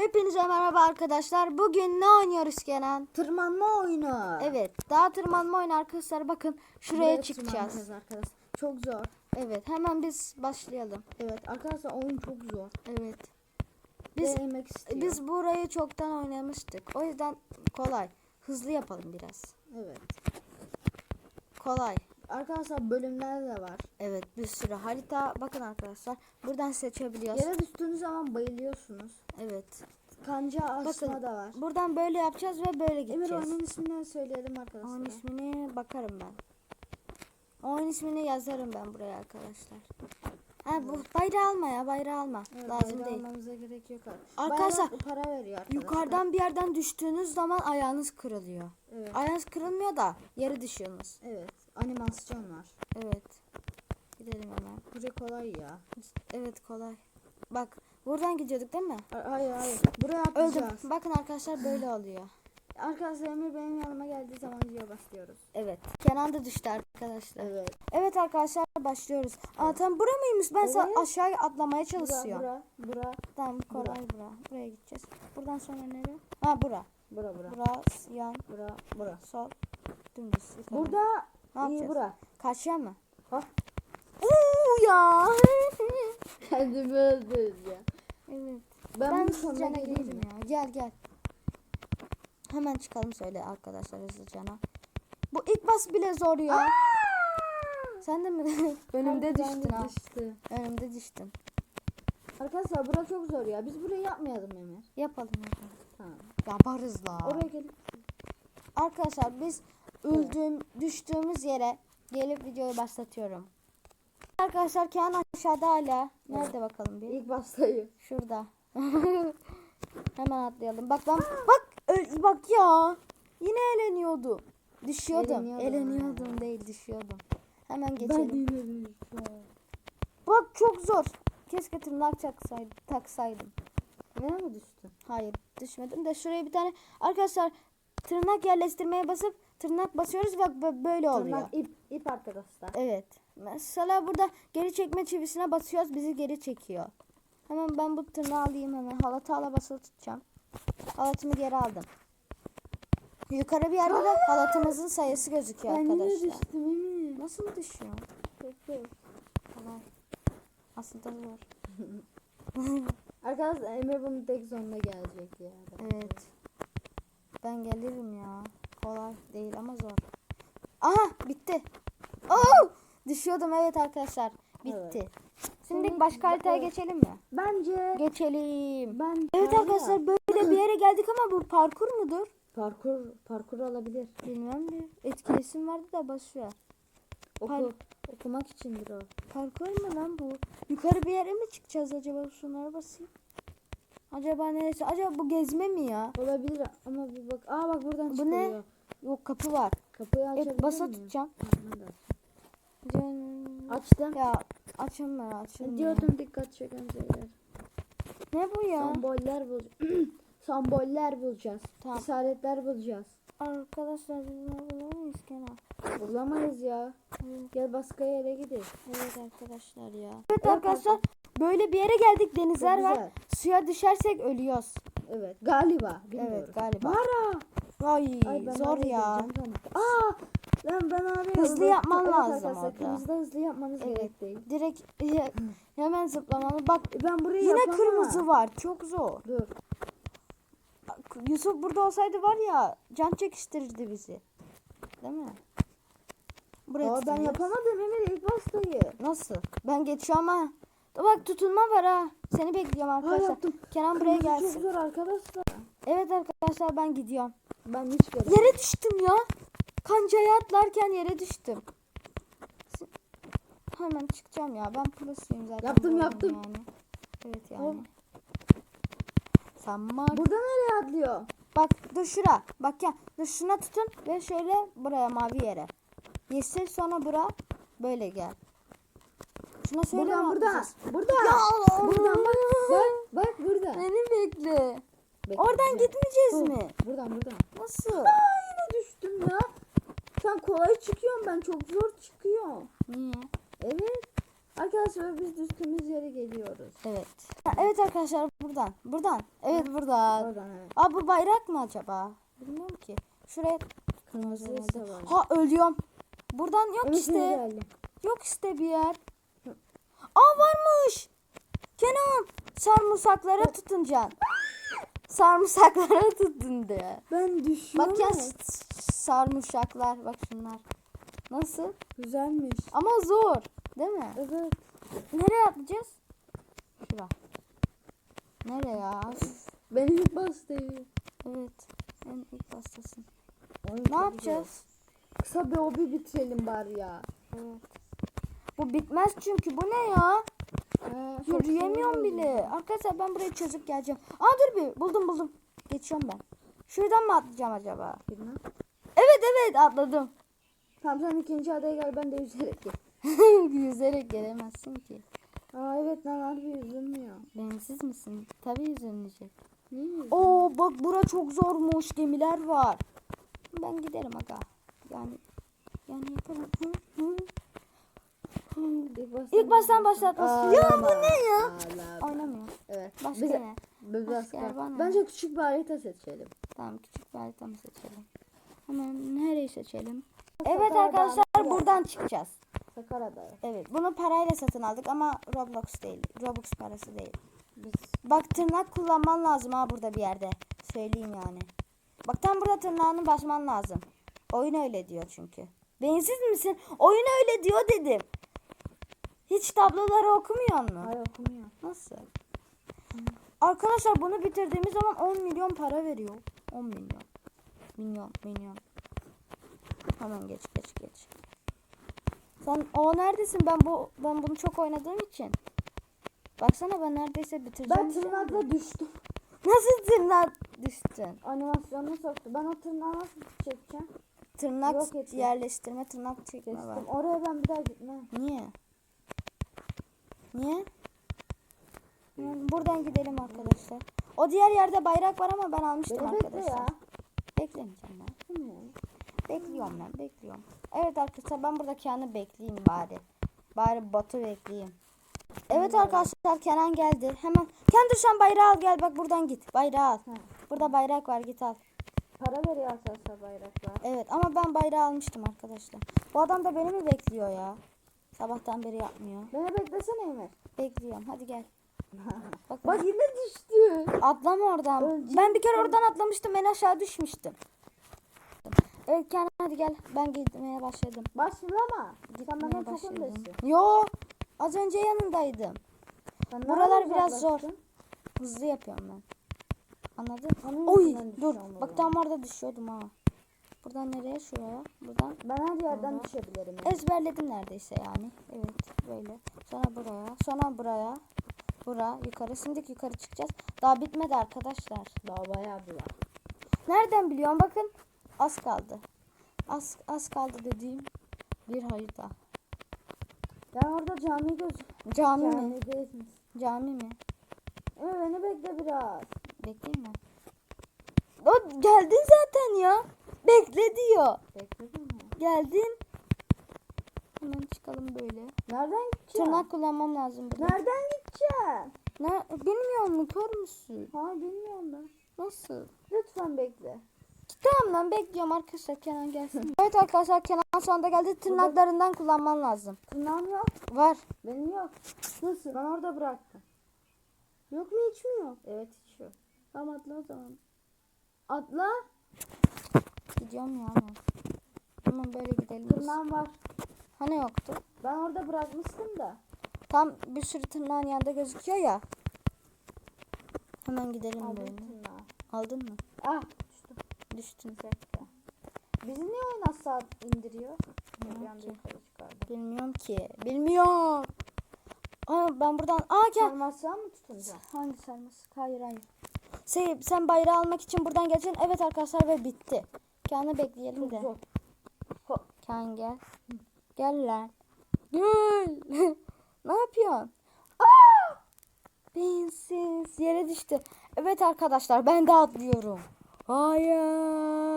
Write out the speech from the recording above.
Hepinize merhaba arkadaşlar. Bugün ne oynuyoruz Kenan? Tırmanma oyunu. Evet, dağ tırmanma oyunu arkadaşlar. Bakın şuraya Buraya çıkacağız. arkadaşlar. Çok zor. Evet, hemen biz başlayalım. Evet arkadaşlar oyun çok zor. Evet. Biz biz burayı çoktan oynamıştık. O yüzden kolay. Hızlı yapalım biraz. Evet. Kolay. Arkadaşlar bölümler de var. Evet, bir sürü harita. Bakın arkadaşlar, buradan seçebiliyoruz. Yere düştüğünüz zaman bayılıyorsunuz. Evet. Kanca asma Bakın, da var. Buradan böyle yapacağız ve böyle Emir gideceğiz. oyunun ismini söyleyelim arkadaşlar. Oyun ismini bakarım ben. Oyun ismini yazarım ben buraya arkadaşlar. Ha bu bayrağı alma ya bayrağı alma. Evet, Lazım bayrağı değil. almanıza gerek yok. artık. Arkadaşlar, Bayrak para veriyor arkadaşlar. Yukarıdan bir yerden düştüğünüz zaman ayağınız kırılıyor. Evet. Ayağınız kırılmıyor da yere düşüyorsunuz. Evet. Animasyon var. Evet. Gidelim hemen. Buraya kolay ya. Evet kolay. Bak buradan gidiyorduk değil mi? Ha- Hayır hayır. Buraya Öldüm. atlayacağız. Bakın arkadaşlar böyle oluyor. Arkadaşlar Emir benim yanıma geldiği zaman diyor başlıyoruz. Evet. Kenan da düştü arkadaşlar. Evet. Evet arkadaşlar başlıyoruz. Aa tam bura mıymış? Ben Evet. aşağıya atlamaya Bura, çalışıyorum. bura, bura, Tamam kolay bura. Buraya gideceğiz. Buradan sonra nereye? Ha bura. bura, bura, Bura yan bura, bura. sol dümdüz. yukarı. Burada Ne iyi yapacağız? bura. Karşıya mı? Ha. Uuu ya. Kendimi öldüreceğim. evet. Ben, Ben bunun sonuna mi? ya. Gel gel. Hemen çıkalım söyle arkadaşlar hızlıcana. Bu ilk bas bile zor ya. Sen de mi? Önümde düştün ha. düştü. Önümde düştün. Arkadaşlar bura çok zor ya. Biz burayı yapmayalım Emir. Yapalım yapalım. Tamam. Yaparız la. Oraya gelip Arkadaşlar biz öldüğüm, düştüğümüz yere gelip videoyu başlatıyorum. Arkadaşlar Kenan aşağıda hala. Nerede bakalım bir? ilk başlayı. Şurada. Hemen atlayalım. Bak ben bak öl- bak ya. Yine eğleniyordu. Düşüyordum. Eğleniyordum. Eğleniyordum değil düşüyordum. Hemen Ben geçelim. düştüm. Bak çok zor. Keşke tırnak taksaydım. taksaydım. Nereye mi düştün? Hayır düşmedim de şuraya bir tane arkadaşlar tırnak yerleştirmeye basıp tırnak basıyoruz bö- böyle oluyor. Tırnak ip, ip arkadaşlar. Evet. Mesela burada geri çekme çivisine basıyoruz bizi geri çekiyor. Hemen ben bu tırnağı alayım hemen. Halatı ala basılı tutacağım. Halatımı geri aldım. Yukarı bir yerde de halatımızın sayısı gözüküyor Ben arkadaşlar. düştüm Emir. Nasıl düşüyor? Çok zor. Kolay. Aslında zor. Arkadaşlar Emir bunun tek sonuna gelecek ya. Evet. Ben gelirim ya. Kolay değil ama zor. Aha bitti. Oo! Düşüyordum evet arkadaşlar. Bitti. Evet. Şimdi başka haritaya geçelim mi? Bence Geçelim. ben Evet arkadaşlar böyle bir yere geldik ama bu parkur mudur? parkur parkur olabilir. Bilmem de. Etkileşim vardı da basıyor. Oku, Par- okumak içindir o. Parkur mu lan bu? Yukarı bir yere mi çıkacağız acaba? Şunlara basayım. Acaba neresi? Acaba bu gezme mi ya? Olabilir ama bir bak. Aa bak buradan Bu çıkıyor. ne? Yok kapı var. Kapıyı açabilir Et basa miyim? tutacağım. Açtım. Ya açılmıyor açılmıyor. Diyordum dikkat çeken şeyler. Ne bu ya? Semboller bulacağız. Semboller bulacağız. Tamam. İşaretler bulacağız. Arkadaşlar biz bunu bulamayız Kenan. Bulamayız ya. Evet, Gel başka yere gidelim. evet arkadaşlar ya. Evet arkadaşlar böyle bir yere geldik denizler Çok var. Suya düşersek ölüyoruz. Evet galiba. Bilmiyorum. Evet galiba. Mara. Ay, Ay, ben zor ya. geleceğim. Aa! Lan ben oraya Hızlı yapman lazım orada. Kırmızıda hızlı yapmanız Evet. gerek değil. Direkt e, hemen zıplamalı. Bak Ben burayı yine yapamam. kırmızı var. Çok zor. Dur. Yusuf burada olsaydı var ya can çekiştirirdi bizi. Değil mi? Buraya Aa, ben yapamadım Emir ilk baştayı. Nasıl? Ben geçiyorum ha. Bak tutunma var ha. Seni bekliyorum Ha arkadaşlar. yaptım. Kenan buraya gelsin. Çok zor arkadaşlar. Evet arkadaşlar ben gidiyorum. Ben hiç göremedim. Yere düştüm ya. Kancaya atlarken yere düştüm. Hemen çıkacağım ya. Ben prosuyum zaten. Yaptım, yaptım. Yani. Evet yani. Sen bak. Burada nereye atlıyor? Bak dur şura. Bak ya. Dur şuna tutun ve şöyle buraya mavi yere. Yeşil sonra bura. Böyle gel. Şuna söyle Buradan burada. Burada. Ya Buradan bak. Bak bak burada. Beni bekle. Bekle, Oradan gitmeyeceğiz Dur, mi? Buradan buradan. Nasıl? Aa yine düştüm ya. Sen kolay çıkıyorsun ben çok zor çıkıyorum. Niye? Evet. Arkadaşlar biz düştüğümüz yere geliyoruz. Evet. Ha, evet arkadaşlar buradan. Buradan. Evet buradan. Oradan evet. Aa bu bayrak mı acaba? Bilmiyorum ki. Şuraya Kırmızı var. Ha ölüyorum. Buradan yok Ümit işte. Yok işte bir yer. Aa varmış. Kenan sarımsaklara tutuncan. Sarımsaklara tutun diye. Ben düşüyorum. Bak ya evet. s- sarımsaklar bak şunlar. Nasıl? Güzelmiş. Ama zor. Değil mi? Evet. Nereye atlayacağız? Şura. Nereye ya? Ben ilk bastayım. Evet. En ilk bastasın. Oyun Ne yapacağız? Kısa bir hobi bitirelim bari ya. Evet. Bu bitmez çünkü. Bu ne ya? Çok Yürüyemiyorum bile. Arkadaşlar ben burayı çözüp geleceğim. Aa dur bir. Buldum buldum. Geçiyorum ben. Şuradan mı atlayacağım acaba? Bilmem. Evet evet atladım. Tamam sen ikinci adaya gel ben de yüzerek gel. Yüzerek gelemezsin ki. Aa evet lan harbi yüzülmüyor. Bensiz misin? Tabii yüzülüyor? Oo bak bura çok zormuş. Gemiler var. Ben giderim aga. Yani yani yaparım. Hı, hı. İlk baştan, İlk baştan başlatması. Ya bu ne ya? Oynamıyor. Evet. Başka Bize- ne? Başka yer var mı? Bence küçük bir harita seçelim. Tamam küçük bir harita mı seçelim? Hemen nereyi seçelim? Evet arkadaşlar buradan çıkacağız. Sakar Adaya. Evet bunu parayla satın aldık ama Roblox değil. Robux parası değil. Biz Bak tırnak kullanman lazım ha burada bir yerde. Söyleyeyim yani. Bak tam burada tırnağını basman lazım. Oyun öyle diyor çünkü. Beyinsiz misin? Oyun öyle diyor dedim. Hiç tabloları okumuyor mu? Hayır okumuyor. Nasıl? Arkadaşlar bunu bitirdiğimiz zaman 10 milyon para veriyor. 10 milyon. Milyon, milyon. Hemen geç, geç, geç. Sen o neredesin? Ben bu ben bunu çok oynadığım için. Baksana ben neredeyse bitireceğim. Ben tırnakla düştüm. Nasıl tırnak düştün? Animasyonunu soktu. Ben o tırnağı nasıl çekeceğim? Tırnak Yok yerleştirme, tırnak çekme var. Kestim. Oraya ben bir daha gitmem. Niye? Niye? Buradan gidelim arkadaşlar. O diğer yerde bayrak var ama ben almıştım Beni bekle arkadaşlar. ya. Beklemeyeceğim ben. Bekliyorum ben bekliyorum. Evet arkadaşlar ben burada Kenan'ı bekleyeyim bari. Bari botu bekleyeyim. Evet arkadaşlar Kenan geldi. Hemen Kenan dur sen bayrağı al gel bak buradan git. Bayrağı al. Ha. Burada bayrak var git al. Para veriyor arkadaşlar bayraklar. Evet ama ben bayrağı almıştım arkadaşlar. Bu adam da beni mi bekliyor ya? Sabahtan beri yapmıyor. Beni beklesene Emir. Bekliyorum hadi gel. Bak, Bak yine düştü. Atlama oradan. Öleceğim. Ben bir kere oradan atlamıştım en aşağı düşmüştüm. Evet Kenan hadi gel ben gitmeye başladım. Başlama. Sen başladım. öndesin. Yo az önce yanındaydım. Sen Buralar biraz zor. Hızlı yapıyorum ben. Anladın? Onun Oy dur. Bak tam orada düşüyordum ha. Buradan nereye? Şuraya. Buradan. Ben her yerden Aha. düşebilirim. Ezberledim neredeyse yani. Evet böyle. Sonra buraya. Sonra buraya. Bura yukarı. Şimdi yukarı çıkacağız. Daha bitmedi arkadaşlar. Daha bayağı bir var. Nereden biliyorum? Bakın az kaldı. Az, az kaldı dediğim bir harita. Ben orada cami göz. Cami mi? Camideyiz. Cami mi? Emir beni bekle biraz. Bekleyeyim mi? O geldin zaten ya. Bekle diyor. Bekledin mi? Geldin. Hemen çıkalım böyle. Nereden gideceğim? Tırnak kullanmam lazım. burada. Nereden gideceğim? Ne? Bilmiyor musun? Kör müsün? Ha bilmiyorum ben. Nasıl? Lütfen bekle. Tamam lan bekliyorum arkadaşlar Kenan gelsin. evet arkadaşlar Kenan sonunda geldi. Tırnaklarından kullanman lazım. Tırnağım yok. Var. Benim yok. Nasıl? Ben orada bıraktım. Yok mu hiç mi yok? Evet hiç yok. Tamam atla o zaman. Atla. Gidiyorum ya hemen. Hemen böyle gidelim. Tırnağım var. Hani yoktu? Ben orada bırakmıştım da. Tam bir sürü tırnağın yanında gözüküyor ya. Hemen gidelim Aldım böyle. tırnağı. Aldın mı? Ah düştüm. Düştün. Dakika. Bizi niye oyun aşağı indiriyor? Anda ki. Bilmiyorum ki. Bilmiyorum. Aa ben buradan. Aa gel. Sarmaşağı mı tutunca? Hangi sarması? Hayır hayır. Sen, sen bayrağı almak için buradan geleceksin. Evet arkadaşlar ve bitti. Kaan'ı bekleyelim Çok de. zor. Gel. Gel lan. Gel. ne yapıyorsun? Beyinsiz. Yere düştü. Evet arkadaşlar ben de atlıyorum. Hayır.